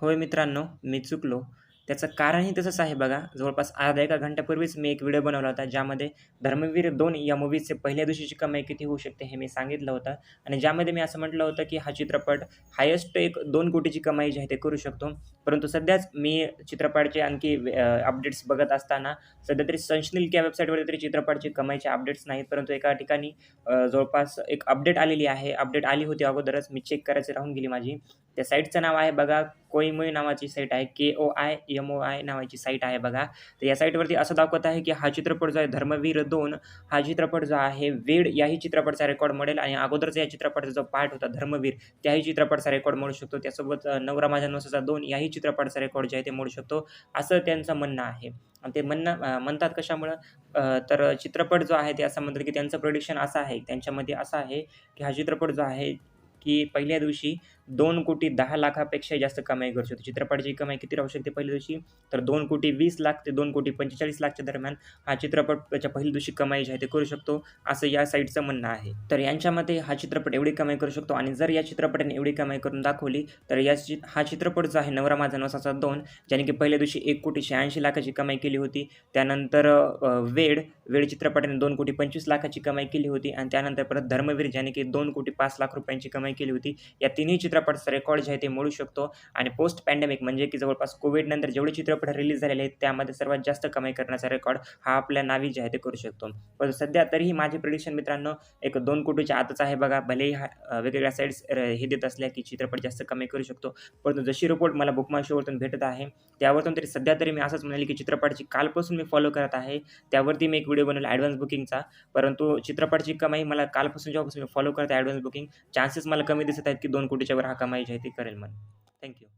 होय मित्रांनो मी चुकलो. त्याचं कारणही तसंच आहे बघा. जवळपास अर्धा एका घंट्यापूर्वीच मी एक व्हिडिओ बनवला होता ज्यामध्ये धर्मवीर दोन या मूवीचे पहिल्या दिवशीची कमाई किती होऊ शकते हे मी सांगितलं होतं. आणि ज्यामध्ये मी असं म्हटलं होतं की हा चित्रपट हायेस्ट एक दोन कोटीची कमाई जी आहे ते करू शकतो. परंतु सध्याच मी चित्रपटाचे आणखी अपडेट्स बघत असताना सध्या तरी संशनील या वेबसाईटवर तरी चित्रपटाची कमाईचे अपडेट्स नाहीत. परंतु एका ठिकाणी जवळपास एक अपडेट आलेली आहे. अपडेट आली होती अगोदरच. मी चेक करायची राहून गेली माझी. त्या साईटचं नाव आहे बघा कोईमुई नावाची साईट आहे K O I M O I नावाची साईट आहे बघा. तर या साईटवरती असं दाखवत आहे की हा चित्रपट जो आहे धर्मवीर दोन हा चित्रपट जो आहे वेड याही चित्रपटचा रेकॉर्ड मिळेल आणि अगोदरचा या चित्रपटाचा जो पार्ट होता धर्मवीर त्याही चित्रपटाचा रेकॉर्ड मिळू शकतो. त्यासोबत नवरा माझ्या नवसाचा दोन याही चित्रपटाचा रेकॉर्ड जे आहे ते मिळू शकतो. असं त्यांचं म्हणणं आहे. आणि ते म्हणणं म्हणतात कशामुळं? तर चित्रपट जो आहे ते असं म्हणतात की त्यांचं प्रोडिक्शन असं आहे. त्यांच्यामध्ये असं आहे की हा चित्रपट जो आहे की पहिल्या दिवशी दोन कोटी दहा लाखापेक्षा जास्त कमाई करू शकतो. चित्रपटाची कमाई किती राहू शकते पहिल्या दिवशी? तर दोन कोटी वीस लाख ते दोन कोटी पंचेचाळीस लाखच्या दरम्यान हा चित्रपट त्याच्या पहिल्या दिवशी कमाई जी आहे ते करू शकतो असं या साईटचं म्हणणं आहे. तर यांच्या मते हा चित्रपट एवढी कमाई करू शकतो आणि जर या चित्रपटाने एवढी कमाई करून दाखवली तर या चि हा चित्रपट जो आहे नवरा माझा नवसाचा दोन ज्याने की पहिल्या दिवशी एक कोटी शहाऐंशी लाखाची कमाई केली होती त्यानंतर वेड वेड चित्रपटाने दोन कोटी पंचवीस लाखाची कमाई केली होती आणि त्यानंतर परत धर्मवीर ज्याने की दोन कोटी पाच लाख रुपयांची कमाई केली होती या तिन्ही चित्रपटाचा रेकॉर्ड जे आहे ते मिळू शकतो. आणि पोस्ट पॅन्डेमिक म्हणजे की जवळपास कोविडनंतर जेवढे चित्रपट रिलीज झालेले आहेत त्यामध्ये सर्वात जास्त कमाई करण्याचा रेकॉर्ड हा आपल्या नावी जे आहे ते करू शकतो. पण सध्या तरीही माझे प्रिडिक्शन मित्रांनो एक दोन कोटीच्या आतच आहे बघा. भलेही हा वेगवेगळ्या साईड्स हे देत असल्या की चित्रपट जास्त कमाई करू शकतो. परंतु जशी रिपोर्ट मला बुकमा शोवरतून भेटत आहे त्यावरतून तरी सध्या तरी मी असंच म्हणाले की चित्रपटाची कालपासून मी फॉलो करत आहे. त्यावरती मी एक व्हिडिओ बनवला ॲडव्हान्स बुकिंगचा परंतु चित्रपटाची कमाई मला कालपासून जेव्हापासून मी फॉलो करत आहे ॲडव्हान्स बुकिंग चान्सेस मला कमी दिसत आहेत की दोन कोटीच्या वर हा कमाई जी आहे ती करेल म्हणून थँक्यू